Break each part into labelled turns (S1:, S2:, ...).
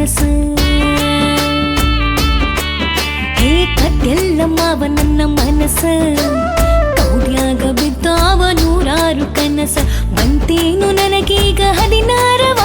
S1: ಮನಸ್ಸು ಹೇ ಕಟ್ಟೆಲ್ಲಮ್ಮವ ನನ್ನ ಮನಸ್ಸ ಕೌಡ್ಯಾಗ ಬಿದ್ದಾವ ನೂರಾರು ಕನಸ ಬಂತೇನು ನನಗೀಗ ಹದಿನಾರವ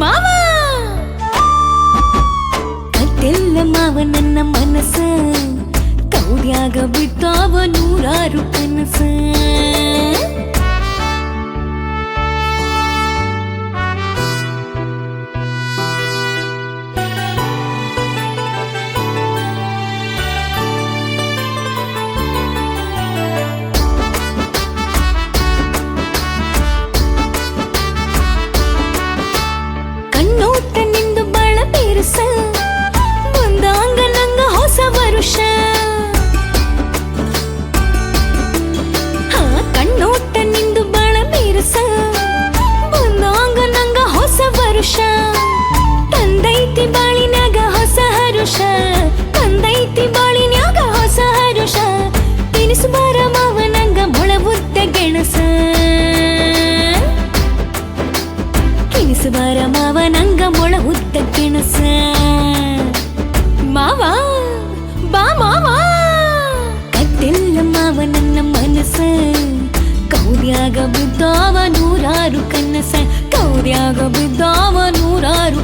S1: ಮಾವ ಕತ್ತೆಲ್ಲ ಮಾವ ನನ್ನ ಮನಸ್ಸ ಕೌಡ್ಯಾಗ ಬಿದ್ದಾವ ನೂರಾರು ಕನಸ ಕಿನಿಸುವಾರ ಮಾವ ನಂಗ ಮೊಳ ಉದ್ದ ಕಿಣಸ ಮಾವ ಬಾ ಮಾವ ಕತ್ತೆಲ್ಲ ಮಾವ ನನ್ನ ಮನಸ್ಸ ಕೌರ್ಯಾಗ ಬಿದ್ದಾವ ನೂರಾರು ಕನಸ ಕೌರ್ಯಾಗ ಬಿದ್ದಾವ ನೂರಾರು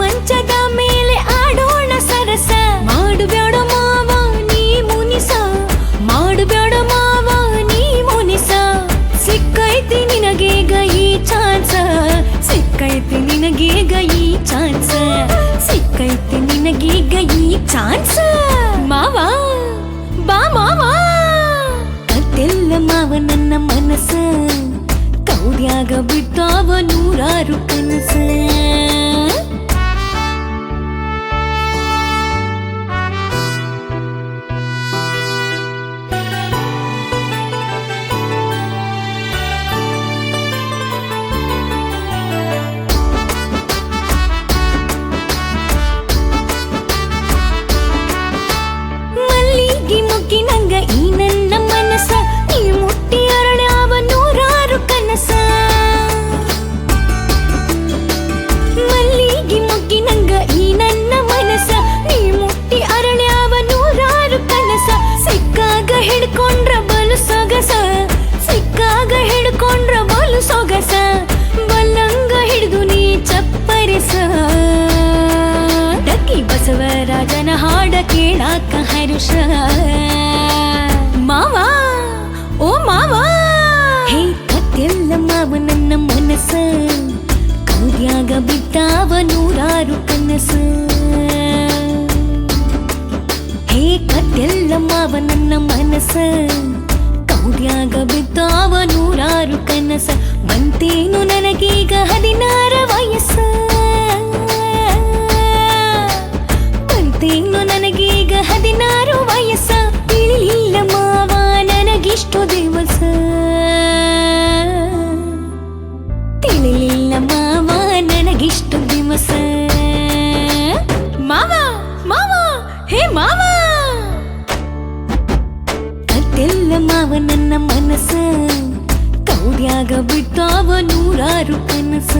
S1: ಮಂಚದ ಮೇಲೆ ಆಡೋಣ ಸರಸ. ಮಾಡಬೇಡ ಮಾವ, ನೀ ಮುನಿಸ. ಮಾಡಬೇಡ ಮಾವ, ನೀ ಮುನಿಸ. ಸಿಕ್ಕೈತಿ ನಿನಗೀಗ ಈ ಚಾನ್ಸ. ಸಿಕ್ಕೈತಿ ನಿನಗೀಗ ಈ ಚಾನ್ಸ. ಸಿಕ್ಕೈತಿ ನಿನಗೀಗ ಈ ಚಾನ್ಸ. ಮಾವ, ಬಾ ಮಾವ. ಕತ್ತೆಲ್ಲ ಮಾವ ನನ್ನ ಮನಸ್ಸ. ಕೌಡ್ಯಾಗ ಬಿಟ್ಟಾವ ನೂರಾರು ಕನಸ. ಬಸವರಾಜನ ಹಾಡ ಕೇಳಾಕ ಹರುಷ. ಮಾವ, ಓ ಮಾವ. ಹೇ, ಕತ್ತೆಲ್ಲ ಮಾವ ನನ್ನ ಮನಸ್ಸ. ಕೌದ್ಯಾಗ ಬಿದ್ದಾವ ನೂರಾರು ಕನಸ. ಹೇ, ಕತ್ತೆಲ್ಲ ಮಾವ ನನ್ನ ಮನಸ್ಸ. ಕೌಡ್ಯಾಗ ಬಿದ್ದಾವ ನೂರಾರು ಕನಸ. ಬಂತೇನು ನನಗೀಗ ಹದಿನಾರ ವಯಸ್ಸ. ಬಂತೇನು ನನಗೀಗ ಹದಿನಾರು ವಯಸ್ಸ ತಿಳಿಲಿಲ್ಲ ಮಾವ ನನಗಿಷ್ಟು ದಿವಸ ತಿಳಿಲಿಲ್ಲ ಮಾವ ನನಗಿಷ್ಟು ದಿವಸ ಮಾವ ಮಾವ ಹೇ ಮಾವ ಕತ್ತೆಲ್ಲ ಮಾವ ನನ್ನ ಮನಸ್ಸ ಕೌಡ್ಯಾಗ ಬಿದ್ದಾವ ನೂರಾರು ಕನಸ